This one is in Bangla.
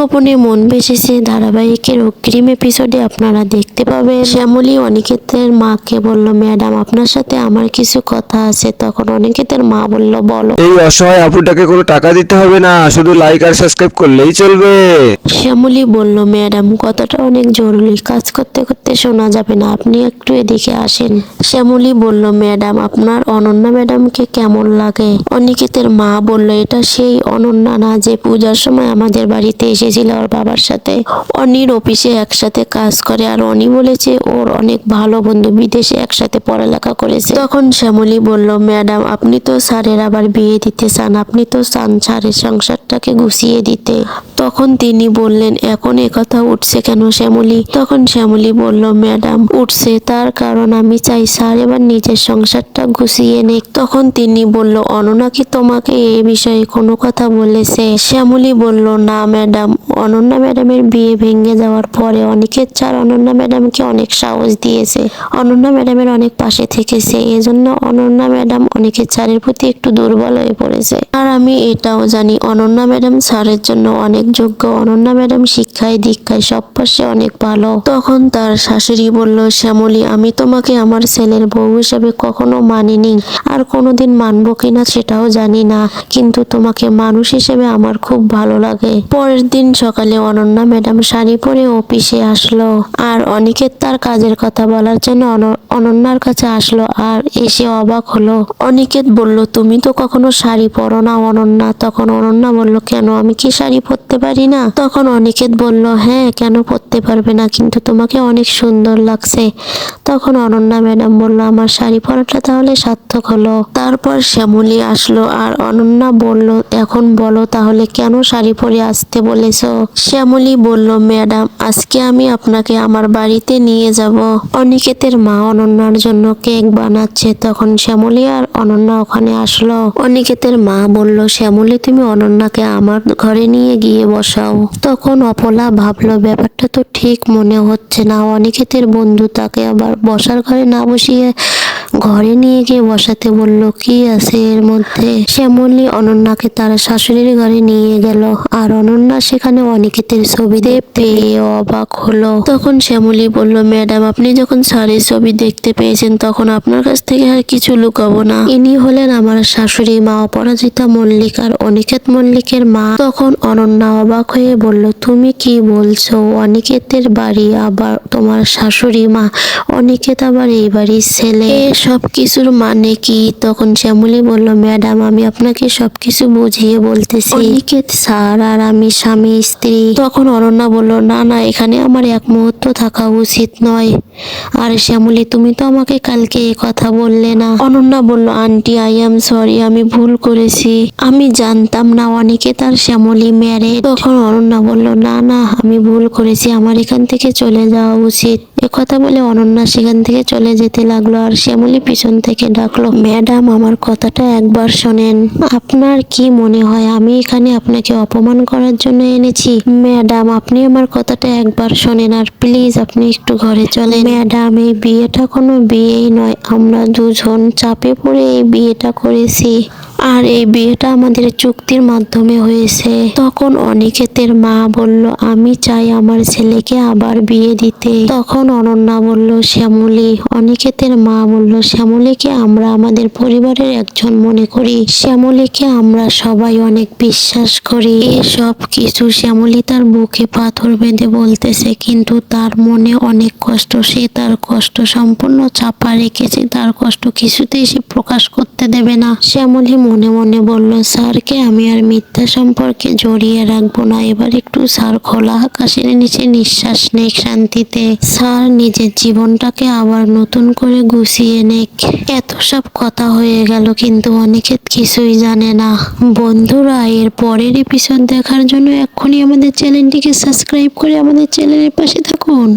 গোপনে মন বেসেছে ধারাবাহিকের অগ্রিম এপিসোডে আপনারা দেখতে পাবেন। শ্যামলী অনিকেতের মাকে বলল ম্যাডাম আপনার সাথে আমার কিছু কথা আছে। তখন অনিকেতের মা বলল বলো। এই অসহায় আপুটাকে কোনো টাকা দিতে হবে না শুধু লাইক আর সাবস্ক্রাইব করলেই চলবে। শ্যামলী বলল ম্যাডাম কথাটা অনেক জরুরি। কাজ করতে করতে শোনা যাবে না আপনি একটু এদিকে আসেন। শ্যামলী বলল ম্যাডাম আপনার অনন্যা ম্যাডামকে কেমন লাগে? অনিকেতের মা বলল এটা সেই অনন্যা না যে পূজার সময় আমাদের বাড়িতে এসেছিল ওর বাবার সাথে। অনির অফিসে একসাথে কাজ করে আর অনি বলেছে ওর অনেক ভালো বন্ধু বিদেশে একসাথে পড়ালেখা করেছে। তখন শ্যামলী বলল, ম্যাডাম, আপনি তো স্যারের আবার বিয়ে দিতে চান, আপনি তো চান স্যারের সংসারটাকে গুছিয়ে দিতে। তখন তিনি বললেন, এখন কথা উঠছে কেন শ্যামলী? তখন শ্যামলী বলল, ম্যাডাম, উঠছে তার কারণ আমি চাই স্যার এবার নিজের সংসারটা গুছিয়ে নেক। তখন তিনি বলল, অননা কি তোমাকে এই বিষয়ে কোনো কথা বলেছে? শ্যামলী বলল, না, ম্যাডাম। অনন্যা ম্যাডামের বিয়ে ভেঙে যাওয়ার পরে অনেকের চার অনন্যা ম্যাডামকে অনেক সাহস দিয়েছে। অনন্যা ম্যাডামের অনেক পাশে থেকেছে। এজন্য অনন্যা ম্যাডাম অনেকের চারের প্রতি একটু দুর্বল হয়ে পড়েছে। আর আমি এটাও জানি, অনন্যা ম্যাডাম স্যারের জন্য অনেক যোগ্য। অনন্যা ম্যাডাম শিক্ষায়, দীক্ষায় সব পাশে অনেক ভালো। তখন তার শাশুড়ি বলল, শ্যামলী, আমি তোমাকে আমার ছেলের বউ হিসেবে কখনো মানিনি আর কোনোদিন মানবো কিনা সেটাও জানি না। কিন্তু তোমাকে মানুষ হিসেবে আমার খুব ভালো লাগে। পরের দিন সকালে অনন্যা ম্যাডাম শাড়ি পরে অফিসে আসলো। আর অনিকেত তার কাজের কথা বলার জন্য অনন্যার কাছে আসলো আর এসে অবাক হলো। অনিকেত বলল, তুমি তো কখনো শাড়ি পরো না অনন্যা। তখন অনন্যা বলল, কেন? আমি কি শাড়ি পরতে পারি না? তখন অনিকেত বলল হ্যাঁ কেন পরতে পারবে না? কিন্তু তোমাকে অনেক সুন্দর লাগছে। তখন অনন্যা ম্যাডাম বলল, আমার শাড়ি পরাটা তাহলে সার্থক হলো। তারপর শ্যামলী আসলো আর অনন্যা বলল, এখন বলো তাহলে কেন শাড়ি পরে আসতে বলেছ? শ্যামলী বলল, ম্যাডাম, আজকে আমি আপনাকে আমার বাড়িতে নিয়ে যাব। অনিকেতের মা অনন্যার জন্য কেক বানাচ্ছে। তখন শ্যামলী আর অনন্যা ওখানে আসলো। অনিকেতের মা বলল, শ্যামলী, তুমি অনন্যাকে আমার ঘরে নিয়ে গিয়ে বসাও। তখন অপলা ভাবলো, ব্যাপারটা তো ঠিক মনে হচ্ছে না। অনিকেতের বন্ধু তাকে আবার বসার ঘরে না বসিয়ে ঘরে নিয়ে গিয়ে বসাতে বলল, কি আছে এর মধ্যে? শ্যামলী অনন্যাকে তার শাশুড়ির ঘরে নিয়ে গেল। আর অনন্যা সেখানে অনিকেতের ছবি পেয়ে অবাক হলো। তখন শ্যামলী বলল, ম্যাডাম, আপনি যখন স্যারের ছবি দেখতে পেয়েছেন, তখন আপনার কাছ থেকে আর কিছু লুকাবো না। ইনি হলেন আমার শাশুড়ি মা, অপরাজিতা মল্লিক আর অনিকেত মল্লিকের মা। তখন অনন্যা অবাক হয়ে বলল, তুমি কি বলছো? অনিকেতের বাড়ি আবার তোমার শাশুড়ি মা, অনিকেত আবার এই বাড়ির ছেলে। সব কিছুর মানে কি? তখন শ্যামলী বলল ম্যাডাম আমি আপনাকে সবকিছু বুঝিয়ে বলতেছি। অনিকেত স্যার আর আমি স্বামী স্ত্রী। তখন অনন্যা বলল না না এখানে আমার এক মুহূর্ত থাকা উচিত নয়। আর শ্যামলী তুমি তো আমাকে কালকে এই কথা বললে না? অনন্যা বলল আন্টি আই এম সরি আমি ভুল করেছি। আমি জানতাম না অনেকে তার শ্যামলী মেরে তখন অনন্যা বলল না না আমি ভুল করেছি আমার এখান থেকে চলে যাওয়া উচিত। কথা বলে অনন্যা সেখান থেকে চলে যেতে লাগল। আর শ্যামলী পিছন থেকে ডাকলো, ম্যাডাম, আমার কথাটা একবার শোনেন। আপনার কি মনে হয়, আমি এখানে আপনাকে অপমান করার জন্য এনেছি? ম্যাডাম, আপনি আমার কথাটা একবার শোনেন আর প্লিজ আপনি একটু ঘরে চলেন। ম্যাডাম, এই বিয়েটা কোনো বিয়েই নয়, আমরা দুজন চাপে পড়ে এই বিয়েটা করেছি। আর এই বিয়েটা আমাদের চুক্তির মাধ্যমে হয়েছে। তখন অনিকেতের মা বলল, আমি চাই আমার ছেলেকে আবার বিয়ে দিতে। তখন অনন্যা বলল, শ্যামলী। অনিকেতের মা বলল, শ্যামলীকে আমরা আমাদের পরিবারের একজন মনে করি। শ্যামলীকে আমরা সবাই অনেক বিশ্বাস করি। এসব কিছু শ্যামলী তার বুকে পাথর বেঁধে বলতেছে, কিন্তু তার মনে অনেক কষ্ট। সে তার কষ্ট সম্পূর্ণ চাপা রেখেছে। তার কষ্ট কিছুতেই সে প্রকাশ করতে দেবে না। শ্যামলী মনে মনে বলল, স্যারকে আমি আর মিথ্যা সম্পর্কে জড়িয়ে রাখব না। এবার একটু স্যার খোলা আকাশের নিচে নিঃশ্বাস নেক শান্তিতে। স্যার, নিজের জীবনটাকে আবার নতুন করে গুছিয়ে নেক। এত সব কথা হয়ে গেল, কিন্তু অনেকে কিছুই জানে না। বন্ধুরা, এর পরের এপিসোড দেখার জন্য এক্ষুনি আমাদের চ্যানেলটিকে সাবস্ক্রাইব করে আমাদের চ্যানেলের পাশে থাকুন।